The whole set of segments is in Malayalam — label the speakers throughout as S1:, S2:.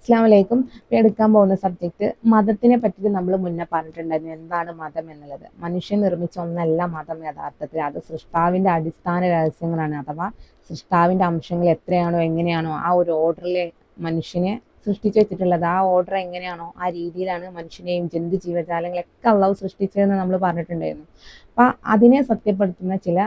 S1: അസ്സാം വലൈക്കും എടുക്കാൻ പോകുന്ന സബ്ജക്റ്റ് മതത്തിനെ പറ്റിയിട്ട് നമ്മൾ മുന്നേ പറഞ്ഞിട്ടുണ്ടായിരുന്നു. എന്താണ് മതം എന്നുള്ളത്? മനുഷ്യൻ നിർമ്മിച്ച ഒന്നല്ല മതം യഥാർത്ഥത്തിൽ. അത് സൃഷ്ടാവിന്റെ അടിസ്ഥാന രഹസ്യങ്ങളാണ്. അഥവാ സൃഷ്ടാവിന്റെ അംശങ്ങൾ എത്രയാണോ എങ്ങനെയാണോ ആ ഒരു ഓർഡറിലെ മനുഷ്യനെ സൃഷ്ടിച്ചു വെച്ചിട്ടുള്ളത്. ആ ഓർഡർ എങ്ങനെയാണോ ആ രീതിയിലാണ് മനുഷ്യനെയും ജന്തു ജീവജാലങ്ങളെയൊക്കെ അള്ളാഹു സൃഷ്ടിച്ചതെന്ന് നമ്മൾ പറഞ്ഞിട്ടുണ്ടായിരുന്നു. അപ്പം അതിനെ സത്യപ്പെടുത്തുന്ന ചില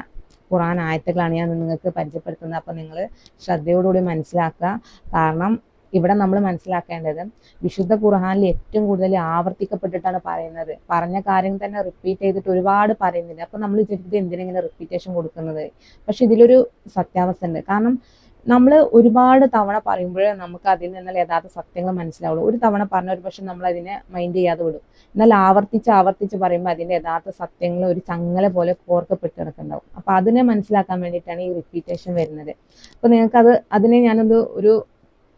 S1: ഖുറാൻ ആയത്തുകളാണ് ഞാൻ നിങ്ങൾക്ക് പരിചയപ്പെടുത്തുന്നത്. അപ്പം നിങ്ങൾ ശ്രദ്ധയോടുകൂടി മനസ്സിലാക്കുക. കാരണം ഇവിടെ നമ്മൾ മനസ്സിലാക്കേണ്ടത് വിശുദ്ധ ഖുർഹാനിൽ ഏറ്റവും കൂടുതൽ ആവർത്തിക്കപ്പെട്ടിട്ടാണ് പറയുന്നത്. പറഞ്ഞ കാര്യം തന്നെ റിപ്പീറ്റ് ചെയ്തിട്ട് ഒരുപാട് പറയുന്നില്ല. അപ്പം നമ്മൾ വിചാരിക്കുന്നത് എന്തിനെങ്ങനെ റിപ്പീറ്റേഷൻ കൊടുക്കുന്നത്? പക്ഷെ ഇതിലൊരു സത്യാവസ്ഥ ഉണ്ട്. കാരണം നമ്മൾ ഒരുപാട് തവണ പറയുമ്പോഴേ നമുക്ക് അതിൽ നിന്നുള്ള യഥാർത്ഥ സത്യങ്ങൾ മനസ്സിലാവുള്ളൂ. ഒരു തവണ പറഞ്ഞ ഒരു പക്ഷെ നമ്മൾ അതിനെ മൈൻഡ് ചെയ്യാതെ വിടും. എന്നാൽ ആവർത്തിച്ച് ആവർത്തിച്ച് പറയുമ്പോൾ അതിന്റെ യഥാർത്ഥ സത്യങ്ങൾ ഒരു ചങ്ങല പോലെ കോർക്കപ്പെട്ട് കിടക്കുന്നുണ്ടാവും. അപ്പോൾ അതിനെ മനസ്സിലാക്കാൻ വേണ്ടിയിട്ടാണ് ഈ റിപ്പീറ്റേഷൻ വരുന്നത്. അപ്പോൾ നിങ്ങൾക്കത് അതിനെ ഞാനൊരു ഒരു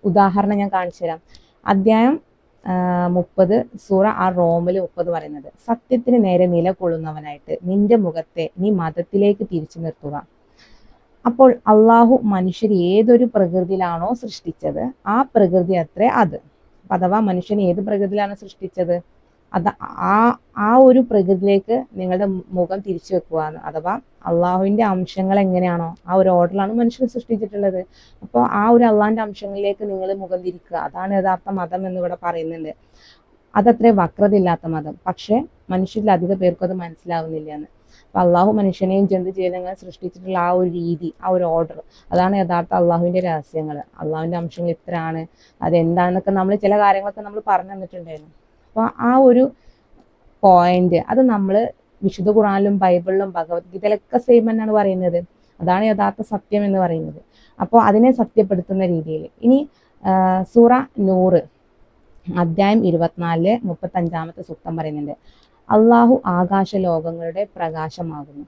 S1: ഉദാഹരണം ഞാൻ കാണിച്ചു തരാം. അധ്യായം മുപ്പത് സൂറ ആ റോമിൽ മുപ്പത് പറയുന്നത്. സത്യത്തിന് നേരെ നിലകൊള്ളുന്നവനായിട്ട് നിന്റെ മുഖത്തെ നീ മതത്തിലേക്ക് തിരിച്ചു നിർത്തുക. അപ്പോൾ അള്ളാഹു മനുഷ്യർ ഏതൊരു പ്രകൃതിയിലാണോ സൃഷ്ടിച്ചത് ആ പ്രകൃതി അത്രേ അത്. അഥവാ മനുഷ്യൻ ഏത് പ്രകൃതിയിലാണ് സൃഷ്ടിച്ചത്? അത് ആ ആ ഒരു പ്രകൃതിയിലേക്ക് നിങ്ങളുടെ മുഖം തിരിച്ചു വെക്കുക അഥവാ അള്ളാഹുവിന്റെ അംശങ്ങൾ എങ്ങനെയാണോ ആ ഒരു ഓർഡറിലാണ് മനുഷ്യൻ സൃഷ്ടിച്ചിട്ടുള്ളത്. അപ്പോൾ ആ ഒരു അള്ളാഹിന്റെ അംശങ്ങളിലേക്ക് നിങ്ങൾ മുഖം തിരിക്കുക. അതാണ് യഥാർത്ഥ മതം എന്നിവിടെ പറയുന്നുണ്ട്. അതത്രേ വക്രതയില്ലാത്ത മതം. പക്ഷേ മനുഷ്യരിൽ അധിക പേർക്കും അത് മനസ്സിലാവുന്നില്ല എന്ന് അപ്പം അള്ളാഹു മനുഷ്യനെയും ജന്തു ജീവിതങ്ങളെ സൃഷ്ടിച്ചിട്ടുള്ള ആ ഒരു രീതി ആ ഒരു ഓർഡർ അതാണ് യഥാർത്ഥ അള്ളാഹുവിന്റെ രഹസ്യങ്ങൾ. അള്ളാഹുവിന്റെ അംശങ്ങൾ ഇത്രയാണ്. അതെന്താണെന്നൊക്കെ നമ്മൾ ചില കാര്യങ്ങളൊക്കെ നമ്മൾ പറഞ്ഞു തന്നിട്ടുണ്ടായിരുന്നു. അപ്പോൾ ആ ഒരു പോയിന്റ് അത് നമ്മൾ വിശുദ്ധ ഖുറാനിലും ബൈബിളിലും ഭഗവത്ഗീതയിലൊക്കെ സെയിം തന്നെയാണ് പറയുന്നത്. അതാണ് യഥാർത്ഥ സത്യം എന്ന് പറയുന്നത്. അപ്പോൾ അതിനെ സത്യപ്പെടുത്തുന്ന രീതിയിൽ. ഇനി സൂറ നൂറ് അധ്യായം ഇരുപത്തിനാലിൽ മുപ്പത്തഞ്ചാമത്തെ സൂക്തം പറയുന്നുണ്ട്. അള്ളാഹു ആകാശ ലോകങ്ങളുടെ പ്രകാശമാകുന്നു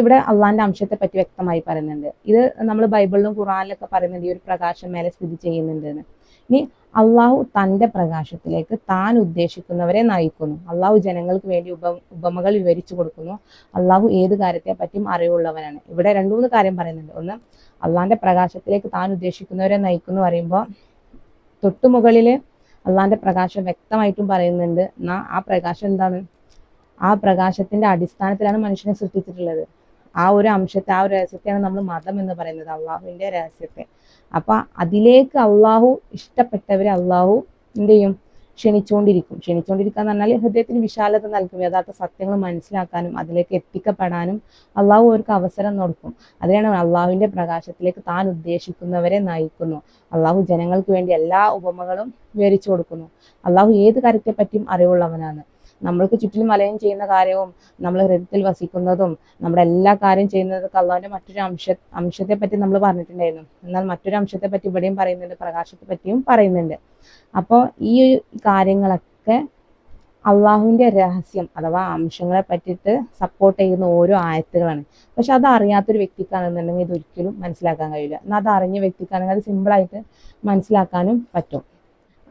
S1: ഇവിടെ അള്ളാഹിന്റെ അംശത്തെ പറ്റി വ്യക്തമായി പറയുന്നുണ്ട്. ഇത് നമ്മൾ ബൈബിളിലും ഖുറാനിലൊക്കെ പറയുന്നുണ്ട് ഈ ഒരു പ്രകാശം മേലെ സ്ഥിതി ചെയ്യുന്നുണ്ട് ഇനി അള്ളാഹു തന്റെ പ്രകാശത്തിലേക്ക് താൻ ഉദ്ദേശിക്കുന്നവരെ നയിക്കുന്നു. അള്ളാഹു ജനങ്ങൾക്ക് വേണ്ടി ഉപ ഉപമകൾ വിവരിച്ചു കൊടുക്കുന്നു. അള്ളാഹു ഏത് കാര്യത്തെ പറ്റിയും അറിവുള്ളവനാണ്. ഇവിടെ രണ്ടു മൂന്ന് കാര്യം പറയുന്നുണ്ട്. ഒന്ന് അള്ളാഹിന്റെ പ്രകാശത്തിലേക്ക് താൻ ഉദ്ദേശിക്കുന്നവരെ നയിക്കുന്നു പറയുമ്പോൾ തൊട്ടുമുകളിൽ അള്ളാഹിന്റെ പ്രകാശം വ്യക്തമായിട്ടും പറയുന്നുണ്ട്. എന്നാ ആ പ്രകാശം എന്താണ്? ആ പ്രകാശത്തിന്റെ അടിസ്ഥാനത്തിലാണ് മനുഷ്യനെ സൃഷ്ടിച്ചിട്ടുള്ളത്. ആ ഒരു അംശത്തെ ആ ഒരു രഹസ്യത്തെയാണ് നമ്മൾ മതം എന്ന് പറയുന്നത് അള്ളാഹുവിന്റെ രഹസ്യത്തെ. അപ്പൊ അതിലേക്ക് അള്ളാഹു ഇഷ്ടപ്പെട്ടവരെ അള്ളാഹു എന്ത് ചെയ്യും? ക്ഷണിച്ചുകൊണ്ടിരിക്കും. ക്ഷണിച്ചുകൊണ്ടിരിക്കുക എന്ന് പറഞ്ഞാൽ ഹൃദയത്തിന് വിശാലത നൽകും യഥാർത്ഥ സത്യങ്ങൾ മനസ്സിലാക്കാനും അതിലേക്ക് എത്തിക്കപ്പെടാനും അള്ളാഹു അവർക്ക് അവസരം കൊടുക്കും. അതിനാണ് അള്ളാഹുവിന്റെ പ്രകാശത്തിലേക്ക് താൻ ഉദ്ദേശിക്കുന്നവരെ നയിക്കുന്നു. അള്ളാഹു ജനങ്ങൾക്ക് വേണ്ടി എല്ലാ ഉപമകളും വിവരിച്ചു കൊടുക്കുന്നു. അള്ളാഹു ഏത് കാര്യത്തെ പറ്റിയും അറിവുള്ളവനാണ്. നമ്മൾക്ക് ചുറ്റിലും വലയം ചെയ്യുന്ന കാര്യവും നമ്മൾ ഹൃദയത്തിൽ വസിക്കുന്നതും നമ്മുടെ എല്ലാ കാര്യം ചെയ്യുന്നതൊക്കെ അള്ളാഹുവിന്റെ മറ്റൊരു അംശ അംശത്തെ പറ്റി നമ്മൾ പറഞ്ഞിട്ടുണ്ടായിരുന്നു. എന്നാൽ മറ്റൊരു അംശത്തെ പറ്റി ഇവിടെയും പറയുന്നുണ്ട് പ്രകാശത്തെ പറ്റിയും പറയുന്നുണ്ട്. അപ്പോൾ ഈ കാര്യങ്ങളൊക്കെ അള്ളാഹുവിന്റെ രഹസ്യം അഥവാ അംശങ്ങളെ പറ്റിയിട്ട് സപ്പോർട്ട് ചെയ്യുന്ന ഓരോ ആയത്തുകളാണ്. പക്ഷെ അത് അറിയാത്തൊരു വ്യക്തിക്കാണെന്നുണ്ടെങ്കിൽ ഇതൊരിക്കലും മനസ്സിലാക്കാൻ കഴിയില്ല. എന്നാൽ അത് അറിഞ്ഞ വ്യക്തിക്കാണെങ്കിൽ അത് സിമ്പിളായിട്ട് മനസ്സിലാക്കാനും പറ്റും.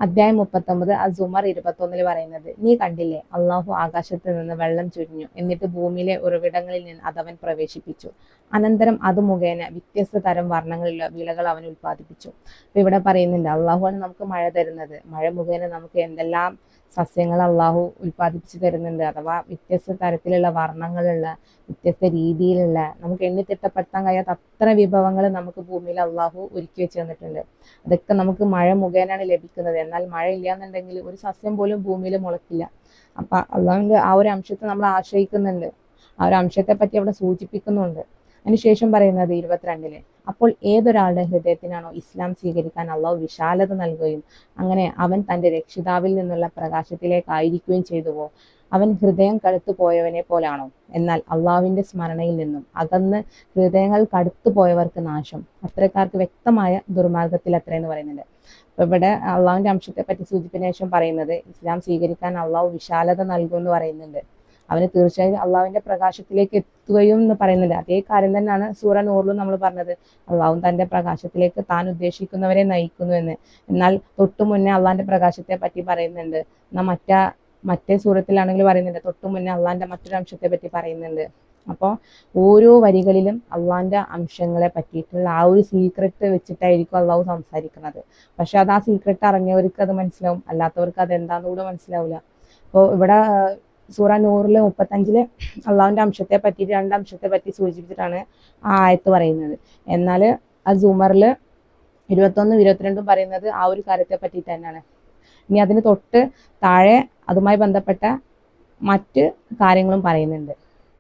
S1: അധ്യായം മുപ്പത്തൊമ്പത് അസുമർ ഇരുപത്തൊന്നിൽ പറയുന്നത് നീ കണ്ടില്ലേ അള്ളാഹു ആകാശത്ത് നിന്ന് വെള്ളം ചുരിഞ്ഞു. എന്നിട്ട് ഭൂമിയിലെ ഉറവിടങ്ങളിൽ നിന്ന് അതവൻ പ്രവേശിപ്പിച്ചു. അനന്തരം അത് മുഖേന വ്യത്യസ്ത തരം വർണങ്ങളിലുള്ള വിളകൾ അവൻ ഉൽപ്പാദിപ്പിച്ചു. ഇവിടെ പറയുന്നുണ്ട് അള്ളാഹുവാണ് നമുക്ക് മഴ തരുന്നത്. മഴ മുഖേന നമുക്ക് എന്തെല്ലാം സസ്യങ്ങൾ അള്ളാഹു ഉൽപ്പാദിപ്പിച്ചു തരുന്നുണ്ട്. അഥവാ വ്യത്യസ്ത തരത്തിലുള്ള വർണങ്ങളുള്ള വ്യത്യസ്ത രീതിയിലുള്ള നമുക്ക് എണ്ണി തിട്ടപ്പെടുത്താൻ കഴിയാത്ത അത്ര വിഭവങ്ങൾ നമുക്ക് ഭൂമിയിൽ അള്ളാഹു ഒരുക്കി വെച്ച് തന്നിട്ടുണ്ട്. അതൊക്കെ നമുക്ക് മഴ മുഖേനയാണ് ലഭിക്കുന്നത്. എന്നാൽ മഴ ഇല്ലാന്നുണ്ടെങ്കിൽ ഒരു സസ്യം പോലും ഭൂമിയിൽ മുളക്കില്ല. അപ്പൊ അള്ളാഹുവിന്റെ ആ ഒരു അംശത്തെ നമ്മൾ ആശ്രയിക്കുന്നുണ്ട്. ആ ഒരു അംശത്തെ പറ്റി അവിടെ സൂചിപ്പിക്കുന്നുണ്ട്. അതിനുശേഷം പറയുന്നത് ഇരുപത്തിരണ്ടിൽ. അപ്പോൾ ഏതൊരാളുടെ ഹൃദയത്തിനാണോ ഇസ്ലാം സ്വീകരിക്കാൻ അള്ളാഹു വിശാലത നൽകുകയും അങ്ങനെ അവൻ തന്റെ രക്ഷിതാവിൽ നിന്നുള്ള പ്രകാശത്തിലേക്കായിരിക്കുകയും ചെയ്തുവോ? അവൻ ഹൃദയം കടുത്തു പോയവനെ പോലാണോ? എന്നാൽ അള്ളാഹുവിന്റെ സ്മരണയിൽ നിന്നും അകന്ന് ഹൃദയങ്ങൾ കടുത്തു പോയവർക്ക് നാശം. അത്രക്കാർക്ക് വ്യക്തമായ ദുർമാർഗത്തിൽ അത്രയെന്ന് പറയുന്നുണ്ട്. അപ്പൊ ഇവിടെ അള്ളാഹുവിന്റെ അംശത്തെ പറ്റി സൂചിപ്പിച്ച ശേഷം പറയുന്നത് ഇസ്ലാം സ്വീകരിക്കാൻ അള്ളാഹു വിശാലത നൽകുമെന്ന് പറയുന്നുണ്ട്. അവന് തീർച്ചയായും അള്ളാഹുവിന്റെ പ്രകാശത്തിലേക്ക് എത്തുകയും എന്ന് പറയുന്നുണ്ട്. അതേ കാര്യം തന്നെയാണ് സൂറ നൂറിലും നമ്മൾ പറഞ്ഞത്. അള്ളാഹു തന്റെ പ്രകാശത്തിലേക്ക് താൻ ഉദ്ദേശിക്കുന്നവരെ നയിക്കുന്നു എന്ന്. എന്നാൽ തൊട്ടു മുന്നേ അള്ളാഹിന്റെ പ്രകാശത്തെ പറ്റി പറയുന്നുണ്ട്. എന്നാൽ മറ്റാ മറ്റേ സൂറത്തിലാണെങ്കിൽ പറയുന്നുണ്ട്. തൊട്ടു മുന്നേ അള്ളാഹിന്റെ മറ്റൊരു അംശത്തെ പറ്റി പറയുന്നുണ്ട്. അപ്പോൾ ഓരോ വരികളിലും അള്ളാഹിന്റെ അംശങ്ങളെ പറ്റിയിട്ടുള്ള ആ ഒരു സീക്രട്ട് വെച്ചിട്ടായിരിക്കും അള്ളാഹു സംസാരിക്കുന്നത്. പക്ഷെ അത് ആ സീക്രട്ട് അറിഞ്ഞവർക്ക് അത് മനസ്സിലാവും. അല്ലാത്തവർക്ക് അത് എന്താണെന്ന് കൂടെ മനസ്സിലാവില്ല അപ്പോൾ ഇവിടെ സൂറ നൂറിൽ മുപ്പത്തഞ്ചിൽ അള്ളാഹുവിന്റെ അംശത്തെ പറ്റി രണ്ട് അംശത്തെ പറ്റി സൂചിപ്പിച്ചിട്ടാണ് ആ ആയത്ത് പറയുന്നത്. എന്നാൽ ആ സൂമറിൽ ഇരുപത്തൊന്നും ഇരുപത്തിരണ്ടും പറയുന്നത് ആ ഒരു കാര്യത്തെ പറ്റി തന്നെയാണ്. ഇനി അതിന് തൊട്ട് താഴെ അതുമായി ബന്ധപ്പെട്ട മറ്റ് കാര്യങ്ങളും പറയുന്നുണ്ട്.